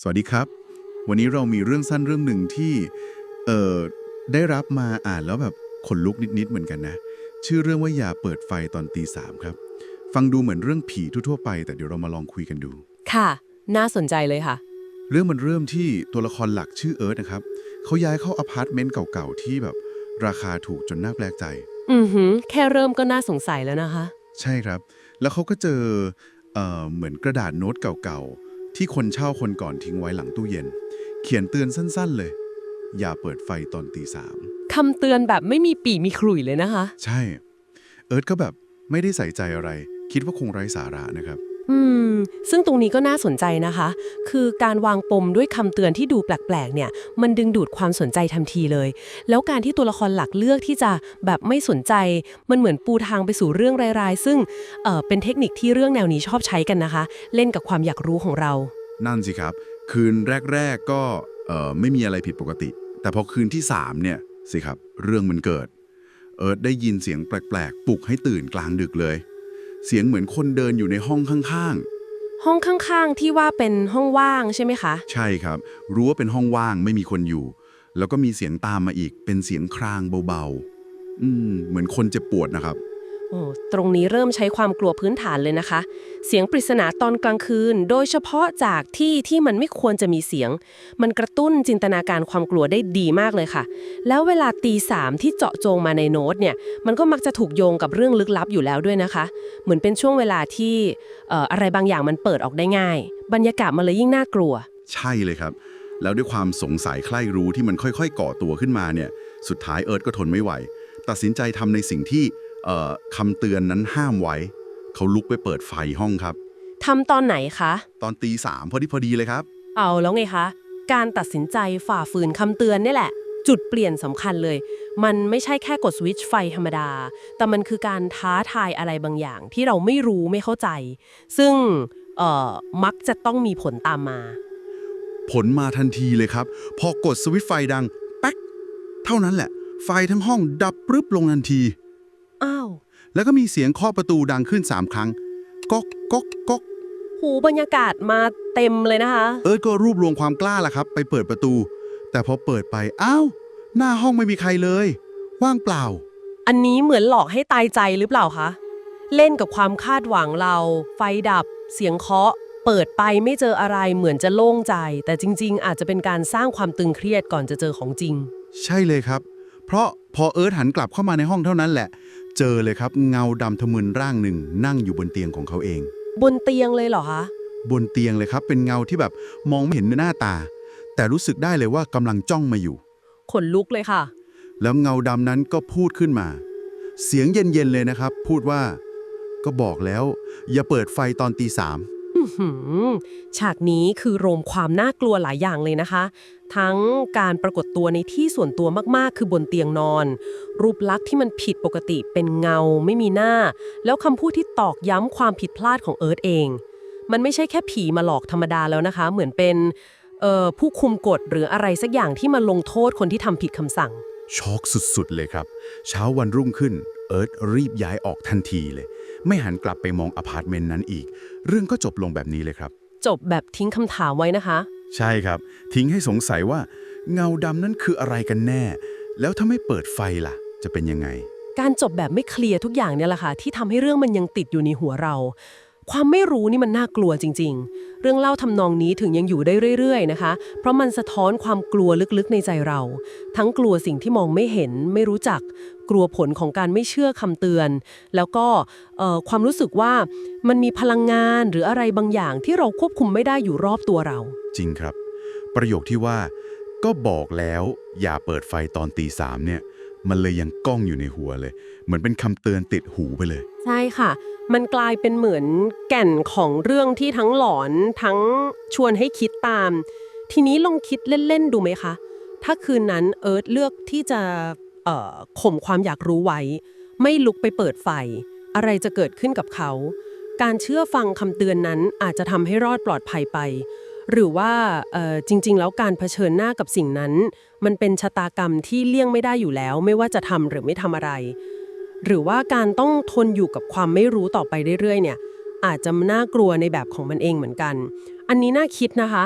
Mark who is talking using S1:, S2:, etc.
S1: สวัสดีครับ วันนี้เรามีเรื่องสั้นเรื่องหนึ่งที่เอ่อได้รับมาอ่านแล้วแบบขนลุกนิดๆเหมือนกันนะ ชื่อเรื่องว่าอย่าเปิดไฟตอนตีสามครับ ฟังดูเหมือนเรื่องผีทั่วๆไป แต่เดี๋ยวเรามาลองคุยกันดู
S2: ค่ะ น่าสนใจเลยค่ะ
S1: เรื่องมันเริ่มที่ตัวละครหลักชื่อเอิร์ธนะครับเขาย้ายเข้าอพาร์ตเมนต์เก่าๆที่แบบราคาถูกจนน่าแปลกใจ
S2: อือหือ แค่เริ่มก็น่าสงสัยแล้วนะคะ
S1: ใช่ครับ แล้วเขาก็เจอเอ่อเหมือนกระดาษโน้ตเก่าๆ ที่คนเช่าคนก่อนทิ้งไว้หลังตู้เย็น เขียนเตือนสั้นๆเลย อย่าเปิดไฟตอนตีสาม
S2: คำเตือนแบบไม่มีปีมีขลุ่ยเลยนะคะ
S1: ใช่ เอิร์ธก็แบบไม่ได้ใส่ใจอะไร คิดว่าคงไร้สาระนะครับ
S2: อืม ซึ่งตรงนี้ก็น่าสนใจนะคะ คือการวางปมด้วยคำเตือนที่ดูแปลกๆ เนี่ย มันดึงดูดความสนใจทันทีเลย แล้วการที่ตัวละครหลักเลือกที่จะแบบไม่สนใจ มันเหมือนปูทางไปสู่เรื่องรายๆ ซึ่งเอ่อเป็นเทคนิคที่เรื่องแนวนี้ชอบใช้กันนะคะ เล่นกับความอยากรู้ของเรา
S1: นั่นสิครับ คืนแรก ๆ ก็เอ่อไม่มีอะไรผิดปกติ แต่พอคืนที่3เนี่ยสิครับ เรื่องมันเกิด เอิร์ธได้ยินเสียงแปลกๆ ปลุกให้ตื่นกลางดึกเลย เสียงเหมือนคนเดินอยู่ในห้องข้าง
S2: ห้องข้างๆ ที่ว่าเป็นห้องว่างใช่ไหมคะ
S1: ๆ ใช่ครับ รู้ว่าเป็นห้องว่างไม่มีคนอยู่ แล้วก็มีเสียงตามมาอีกเป็นเสียงครางเบาๆ อืม เหมือนคนเจ็บปวดนะครับ
S2: โอ้ ตรงนี้เริ่มใช้ความกลัวพื้นฐานเลยนะคะ เสียงปริศนาตอนกลางคืน โดยเฉพาะจากที่ที่มันไม่ควรจะมีเสียง มันกระตุ้นจินตนาการความกลัวได้ดีมากเลยค่ะ แล้วเวลาตีสามที่เจาะจงมาในโน้ตเนี่ย มันก็มักจะถูกโยงกับเรื่องลึกลับอยู่แล้วด้วยนะคะ เหมือนเป็นช่วงเวลาที่อะไรบางอย่างมันเปิดออกได้ง่าย บรรยากาศมันเลยยิ่งน่ากลัว
S1: ใช่เลยครับ แล้วด้วยความสงสัยใคร่รู้ที่มันค่อยๆ ก่อตัวขึ้นมาเนี่ย สุดท้ายเอิร์ธก็ทนไม่ไหว ตัดสินใจทำในสิ่งที่ คำเตือนนั้นห้ามไว้ เขาลุกไปเปิดไฟห้องครับ
S2: ทำตอนไหนคะ
S1: ตอนตีสามพอดีพอดีเลยครับ
S2: เอาแล้วไงคะ การตัดสินใจฝ่าฝืนคำเตือนนี่แหละ จุดเปลี่ยนสำคัญเลย มันไม่ใช่แค่กดสวิตช์ไฟธรรมดา แต่มันคือการท้าทายอะไรบางอย่างที่เราไม่รู้ไม่เข้าใจ ซึ่งเอ่อมักจะต้องมีผลตามมา
S1: ผลมาทันทีเลยครับ พอกดสวิตช์ไฟดัง แป๊ก เท่านั้นแหละ ไฟทั้งห้องดับปรึบลงทันที
S2: อ้าว
S1: แล้วก็มีเสียงเคาะประตูดังขึ้น3ครั้งก๊อกก๊อกก๊อก
S2: หูบรรยากาศมาเต็มเลยนะคะ
S1: เอิร์ธก็รวบรวมความกล้าล่ะครับ ไปเปิดประตู แต่พอเปิดไปอ้าวหน้าห้องไม่มีใครเลย ว่างเปล่า
S2: อันนี้เหมือนหลอกให้ตายใจหรือเปล่าคะ เล่นกับความคาดหวังเรา ไฟดับ เสียงเคาะ เปิดไปไม่เจออะไรเหมือนจะโล่งใจ แต่จริง ๆ อาจจะเป็นการสร้างความตึงเครียดก่อนจะเจอของจริง
S1: ใช่เลยครับ เพราะพอเอิร์ธหันกลับเข้ามาในห้องเท่านั้นแหละ เจอเลยครับเงาดำทะมึนร่างหนึ่งนั่งอยู่บนเตียงของเขาเอง
S2: บนเตียงเลยเหรอคะ
S1: บนเตียงเลยครับ เป็นเงาที่แบบมองไม่เห็นหน้าตา แต่รู้สึกได้เลยว่ากำลังจ้องมาอยู่
S2: ขนลุกเลยค่ะ
S1: แล้วเงาดำนั้นก็พูดขึ้นมา เสียงเย็นๆเลยนะครับ พูดว่า ก็บอกแล้ว อย่าเปิดไฟตอนตีสาม
S2: อื้อหือฉากนี้คือโรมความน่ากลัวหลายอย่างเลยนะคะ ทั้งการปรากฏตัวในที่ส่วนตัวมากๆ คือบนเตียงนอน รูปลักษณ์ที่มันผิดปกติเป็นเงาไม่มีหน้า แล้วคำพูดที่ตอกย้ำความผิดพลาดของเอิร์ธเอง มันไม่ใช่แค่ผีมาหลอกธรรมดาแล้วนะคะ เหมือนเป็นเอ่อผู้คุมกฎหรืออะไรสักอย่างที่มาลงโทษคนที่ทำผิดคำสั่ง
S1: ช็อกสุดๆ เลยครับ เช้าวันรุ่งขึ้น เอิร์ธรีบย้ายออกทันทีเลย ไม่หันกลับไปมองอพาร์ตเมนต์นั้นอีก เรื่องก็จบลงแบบนี้เลยครับ
S2: จบแบบทิ้งคำถามไว้นะคะ
S1: ใช่ครับ ทิ้งให้สงสัยว่า เงาดำนั้นคืออะไรกันแน่ แล้วถ้าไม่เปิดไฟล่ะ จะเป็นยังไง
S2: การจบแบบไม่เคลียร์ทุกอย่างเนี่ยแหละค่ะที่ทำให้เรื่องมันยังติดอยู่ในหัวเรา ความไม่รู้นี่มันน่ากลัวจริง ๆ เรื่องเล่าทำนองนี้ถึงยังอยู่ได้เรื่อย ๆ นะคะ เพราะมันสะท้อนความกลัวลึกๆในใจเรา ทั้งกลัวสิ่งที่มองไม่เห็นไม่รู้จัก กลัวผลของการไม่เชื่อคำเตือน แล้วก็เอ่อความรู้สึกว่ามันมีพลังงานหรืออะไรบางอย่างที่เราควบคุมไม่ได้อยู่รอบตัวเรา
S1: จริงครับ ประโยคที่ว่า ก็บอกแล้วอย่าเปิดไฟตอนตีสามเนี่ย มันเลยยังก้องอยู่ในหัวเลย เหมือนเป็นคำเตือนติดหูไปเลย
S2: ใช่ค่ะ มันกลายเป็นเหมือนแก่นของเรื่องที่ทั้งหลอนทั้งชวนให้คิดตาม ทีนี้ลองคิดเล่น ๆ ดูไหมคะ ถ้าคืนนั้นเอิร์ธเลือกที่จะข่มความอยากรู้ไว้ ไม่ลุกไปเปิดไฟ อะไรจะเกิดขึ้นกับเขา การเชื่อฟังคำเตือนนั้นอาจจะทำให้รอดปลอดภัยไป หรือว่าจริง ๆ แล้วการเผชิญหน้ากับสิ่งนั้น มันเป็นชะตากรรมที่เลี่ยงไม่ได้อยู่แล้ว ไม่ว่าจะทำหรือไม่ทำอะไร หรือว่าการต้องทนอยู่กับความไม่รู้ต่อไปเรื่อยๆ เนี่ย อาจจะน่ากลัวในแบบของมันเองเหมือนกัน อันนี้น่าคิดนะคะ